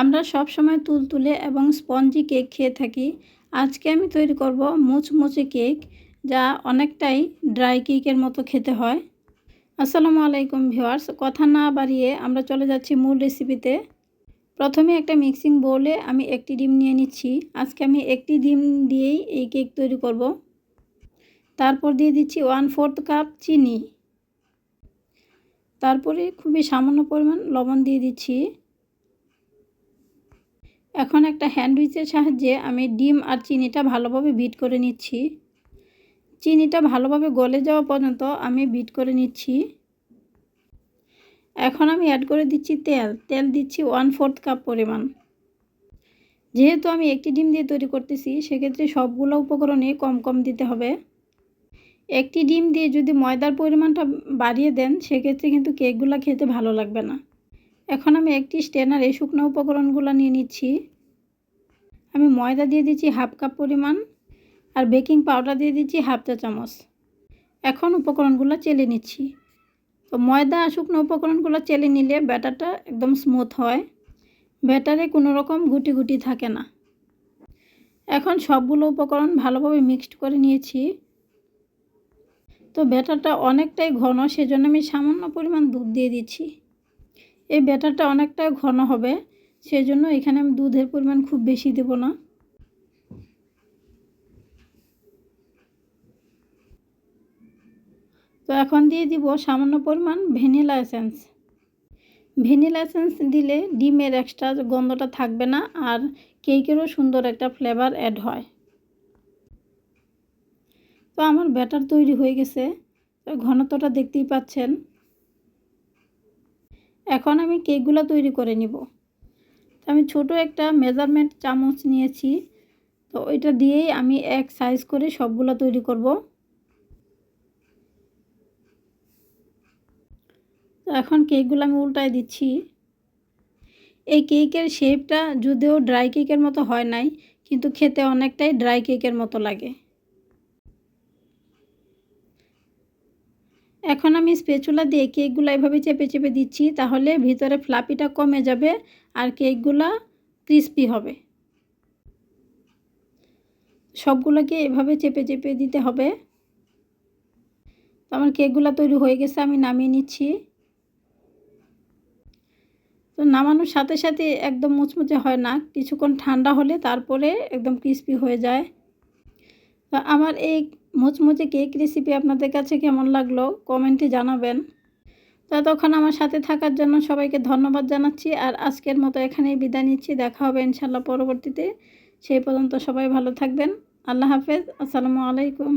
আমরা সব সময় তুলতুলে এবং স্পঞ্জি কেক খেয়ে থাকি। আজকে আমি তৈরি করব মুচমুচে কেক, যা অনেকটাই ড্রাই কেকের মতো খেতে হয়। আসসালামু আলাইকুম ভিওয়ার্স কথা না বাড়িয়ে আমরা চলে যাচ্ছি মূল রেসিপিতে। প্রথমে একটা মিক্সিং বোলে আমি একটি ডিম নিয়ে নিচ্ছি। আজকে আমি একটি ডিম দিয়েই এই কেক তৈরি করব। তারপর দিয়ে দিচ্ছি ওয়ান ফোর্থ কাপ চিনি। তারপরে খুবই সামান্য পরিমাণ লবণ দিয়ে দিচ্ছি। এখন একটা হ্যান্ডউইচের সাহায্যে আমি ডিম আর চিনিটা ভালোভাবে বিট করে নিচ্ছি। চিনিটা ভালোভাবে গলে যাওয়া পর্যন্ত আমি বিট করে নিচ্ছি। এখন আমি অ্যাড করে দিচ্ছি তেল। তেল দিচ্ছি ওয়ান ফোর্থ কাপ পরিমাণ। যেহেতু আমি একটি ডিম দিয়ে তৈরি করতেছি, সেক্ষেত্রে সবগুলো উপকরণে কম কম দিতে হবে। একটি ডিম দিয়ে যদি ময়দার পরিমাণটা বাড়িয়ে দেন, সেক্ষেত্রে কিন্তু কেকগুলো খেতে ভালো লাগবে না। এখন আমি একটি স্টেনারে শুকনো উপকরণগুলো নিয়ে নিচ্ছি। আমি ময়দা দিয়ে দিচ্ছি হাফ কাপ পরিমাণ আর বেকিং পাউডার দিয়ে দিচ্ছি হাফ চা চামচ। এখন উপকরণগুলো চেলে নিচ্ছি। তো ময়দা আর শুকনো উপকরণগুলো চেলে নিলে ব্যাটারটা একদম স্মুথ হয়। ব্যাটারে কোনো রকম গুটি গুটি থাকে না। এখন সবগুলো উপকরণ ভালোভাবে মিক্সড করে নিয়েছি। তো ব্যাটারটা অনেকটাই ঘন, সেজন্য আমি সামান্য পরিমাণ দুধ দিয়ে দিচ্ছি। এই ব্যাটারটা অনেকটাই ঘন হবে, সেজন্য এখানে আমি দুধের পরিমাণ খুব বেশি দেব না। তো এখন দিয়ে দিব সামান্য পরিমাণ ভ্যানিলা এসেন্স। ভ্যানিলা এসেন্স দিলে ডিমের এক্সট্রা গন্ধটা থাকবে না আর কেকেরও সুন্দর একটা ফ্লেভার অ্যাড হয়। তো আমার ব্যাটার তৈরি হয়ে গেছে ঘনত্বটা দেখতেই পাচ্ছেন। এখন আমি কেকগুলো তৈরি করে নিব। আমি ছোট একটা মেজারমেন্ট চামচ নিয়েছি। তো ওইটা দিয়েই আমি এক সাইজ করে সবগুলো তৈরি করব। তো এখন কেকগুলো আমি উল্টায় দিচ্ছি। এই কেকের শেপটা যদিও ড্রাই কেকের মতো হয় নাই, কিন্তু খেতে অনেকটাই ড্রাই কেকের মতো লাগে। এখন আমি স্পেচুলা দিয়ে কেকগুলো এভাবে চেপে চেপে দিচ্ছি, তাহলে ভিতরে ফ্লাপিটা কমে যাবে আর কেকগুলো ক্রিস্পি হবে। সবগুলোকে এভাবে চেপে চেপে দিতে হবে। আমার কেকগুলো তৈরি হয়ে গেছে, আমি নামিয়ে নিচ্ছি। তো নামানোর সাথে সাথে একদম মুচমুচে হয় না, কিছুক্ষণ ঠান্ডা হলে তারপরে একদম ক্রিস্পি হয়ে যায়। তো আমার এই মুচমুচে কেক রেসিপি আপনাদের কাছে কেমন লাগল কমেন্টে জানাবেন। ততক্ষণ আমার সাথে থাকার জন্য সবাইকে ধন্যবাদ জানাচ্ছি আর আজকের মতো এখানেই বিদায় নিচ্ছি। দেখা হবে ইনশাল্লাহ পরবর্তীতে। সেই পর্যন্ত সবাই ভালো থাকবেন। আল্লাহ হাফেজ। আসসালামু আলাইকুম।